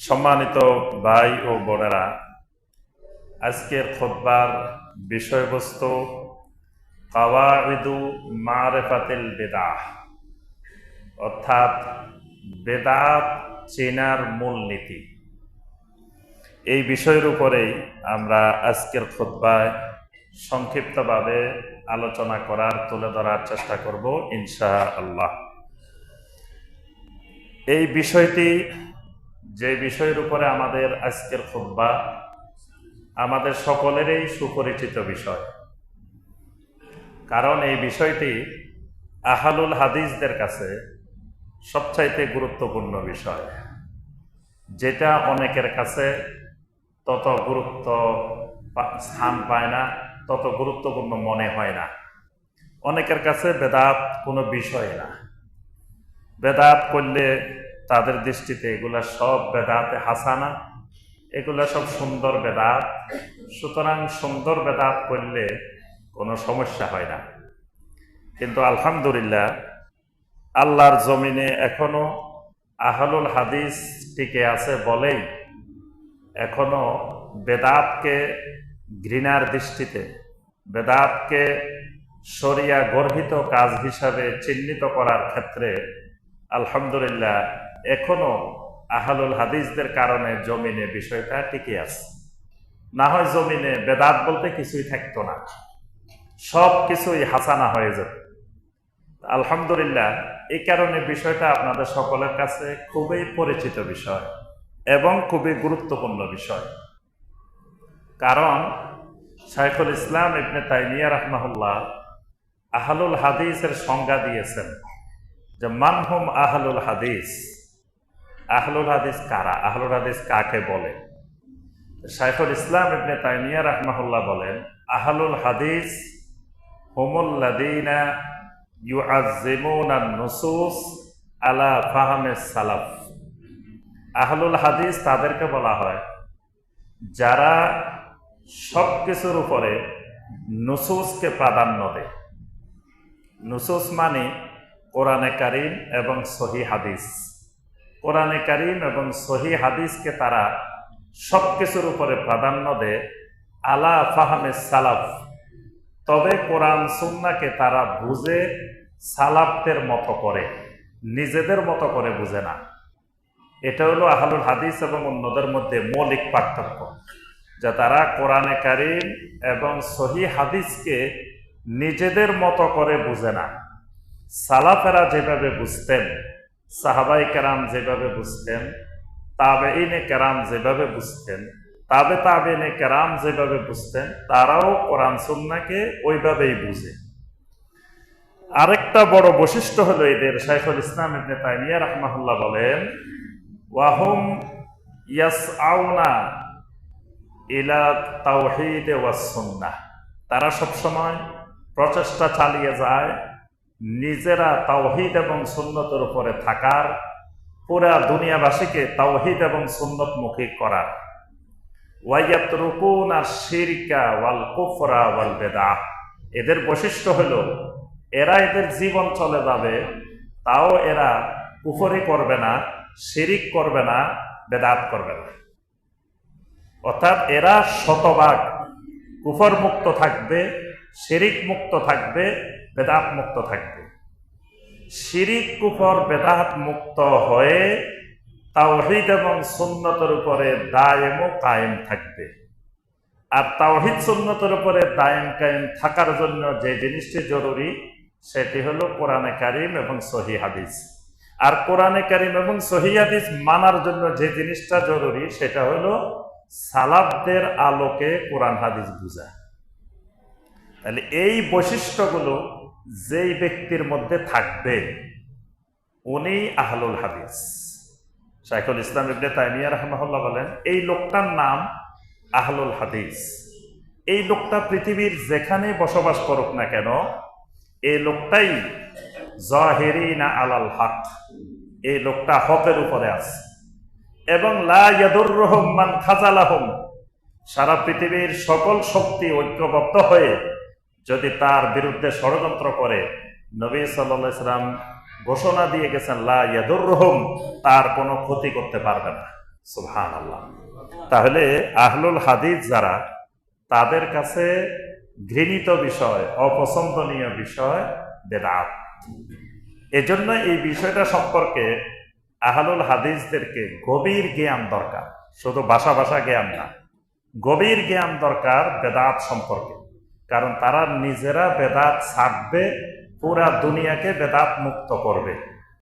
সম্মানিত ভাই ও বোনেরা, আজকের খোদবার বিষয়বস্তু কাওয়াইদু মারেফাতিল বেদাহ অর্থাৎ বেদাত চেনার মূলনীতি এই বিষয়ের উপরেই আমরা আজকের খোদবায় সংক্ষিপ্তভাবে আলোচনা করার, তুলে ধরার চেষ্টা করব ইনশা আল্লাহ এই বিষয়টি যে বিষয়ের উপরে আমাদের আজকের খুব্বা আমাদের সকলেরই সুপরিচিত বিষয়। কারণ এই বিষয়টি আহালুল হাদিসদের কাছে সবচাইতে গুরুত্বপূর্ণ বিষয়। যেটা অনেকের কাছে তত গুরুত্ব স্থান পায় না, তত গুরুত্বপূর্ণ মনে হয় না। অনেকের কাছে বেদাত কোনো বিষয় না। বেদাত করলে তাদের দৃষ্টিতে এগুলা সব বেদাতে হাসানা, এগুলা সব সুন্দর বেদাত। সুতরাং সুন্দর বেদাত করলে কোনো সমস্যা হয় না। কিন্তু আলহামদুলিল্লাহ, আল্লাহর জমিনে এখনও আহলুল হাদিস টিকে আছে বলেই এখনও বেদাতকে ঘৃণার দৃষ্টিতে, বেদাতকে শরিয়া গর্হিত কাজ হিসাবে চিহ্নিত করার ক্ষেত্রে আলহামদুলিল্লাহ এখনও আহলুল হাদিসদের কারণে জমিনে বিষয়টা টিকে আছে। না হয় জমিনে বেদাত বলতে কিছুই থাকতো না। সব কিছুই হাসানা হয়ে যেত। আলহামদুলিল্লাহ এই কারণে বিষয়টা আপনাদের সকলের কাছে খুবই পরিচিত বিষয় এবং খুবই গুরুত্বপূর্ণ বিষয়। কারণ শাইখুল ইসলাম ইবনে তাইমিয়া রহমাহুল্লাহ আহলুল হাদিসের সংজ্ঞা দিয়েছেন যে মানহুম আহলুল হাদিস? আহলুল হাদিস কারা? আহলুল হাদিস কাকে বলে? শাইখুল ইসলাম ইবনে তাইমিয়া রহমাহুল্লাহ বলেন, আহলুল হাদিস হুমুল্লাদিনা ইউআজ্জিমুনা নুসুস আলা ফাহামে সালাফ। আহলুল হাদিস তাদেরকে বলা হয়, যারা সব কিছুর উপরে নুসুসকে প্রাধান্য দেয়। নুসুস মানে কোরআনে কারিম এবং সহি হাদিস। কোরআনে কারিম এবং সহি হাদিসকে তারা সব কিছুর উপরে প্রাধান্য দেয় আলা ফাহামে সালাফ। তবে কোরআন সুন্নাকে তারা বুঝে সালাফদের মতো করে, নিজেদের মতো করে বুঝে না। এটা হলো আহলুল হাদিস এবং অন্যদের মধ্যে মৌলিক পার্থক্য, যা তারা কোরআনে কারিম এবং সহি হাদিসকে নিজেদের মতো করে বুঝে না। সালাফেরা যেভাবে বুঝতেন সাহাবাই কেরাম যেভাবে বুঝতেন তাবে ইনে কেরাম যেভাবে বুঝতেন, তাবে তাবেনে কেরাম যেভাবে বুঝতেন, তারাও কোরআন সুন্নাকে ওইভাবেই বুঝে। আরেকটা বড় বৈশিষ্ট্য হলো এদের শাইখুল ইসলাম ইবনে তাইমিয়া রহমাহুল্লাহ বলেন, ওয়াহুম ইয়াস আউনা ইলা তাওহিদ ওয়াসুন্নাহ তারা সবসময় প্রচেষ্টা চালিয়ে যায় নিজেরা তাওহিদ এবং সুন্নতের উপরে থাকার, পুরা দুনিয়াবাসীকে তাওহিদ এবং সুন্নতমুখী করার। ওয়াইয়াত রুকুনা শিরকা ওয়াল কুফরা ওয়াল বেদা এদের বৈশিষ্ট্য হলো, এরা এদের জীবন চলে যাবে, তাও এরা কুফরি করবে না, শিরিক করবে না, বেদাত করবে না। অর্থাৎ এরা শতভাগ কুফর মুক্ত থাকবে শিরিক মুক্ত থাকবে বেদাত মুক্ত থাকবে। শিরিক, কুফর, বেদাত মুক্ত হয়ে তাওহিদ এবং সুন্নতের উপরে দায়েম ও কায়েম থাকবে। আর তাওহিদ, সুন্নতের উপরে দায়েম কায়েম থাকার জন্য যে জিনিসটি জরুরি, সেটি হলো কোরআনে কারিম এবং সহি হাদিস। আর কোরআনে কারিম এবং সহি হাদিস মানার জন্য যে জিনিসটা জরুরি, সেটা হলো সালাবদের আলোকে কোরআন হাদিস বুঝা। তাহলে এই বৈশিষ্ট্যগুলো যেই ব্যক্তির মধ্যে থাকবে উনি আহলুল হাদিস। শাইখুল ইসলাম ইবনে তাইমিয়া রহমাহুল্লাহ বলেন, এই লোকটার নাম আহলুল হাদিস। এই লোকটা পৃথিবীর যেখানে বসবাস করুক না কেন, এই লোকটাই জহেরিনা আলাল হক। এই লোকটা হকের উপরে আছে। এবং লা ইয়াদুররুহুম মান খাজালাহুম। সারা পৃথিবীর সকল শক্তি ঐক্যবদ্ধ হয়ে যদি তার বিরুদ্ধে ষড়যন্ত্র করে, নবী আলাইহি সাল্লাম ঘোষণা দিয়ে গেছেন, লা ইয়াদুররুহুম তার কোনো ক্ষতি করতে পারবে না। সুবহান আল্লাহ তাহলে আহলুল হাদিস যারা, তাদের কাছে ঘৃণিত বিষয়, অপছন্দনীয় বিষয় বেদাত। এজন্য এই বিষয়টা সম্পর্কে আহলুল হাদিসদেরকে গভীর জ্ঞান দরকার। শুধু ভাষা ভাষা জ্ঞান না, গভীর জ্ঞান দরকার বেদাত সম্পর্কে। কারণ তারা নিজেরা বেদাত ছাড়বে পুরা দুনিয়াকে বেদাত মুক্ত করবে।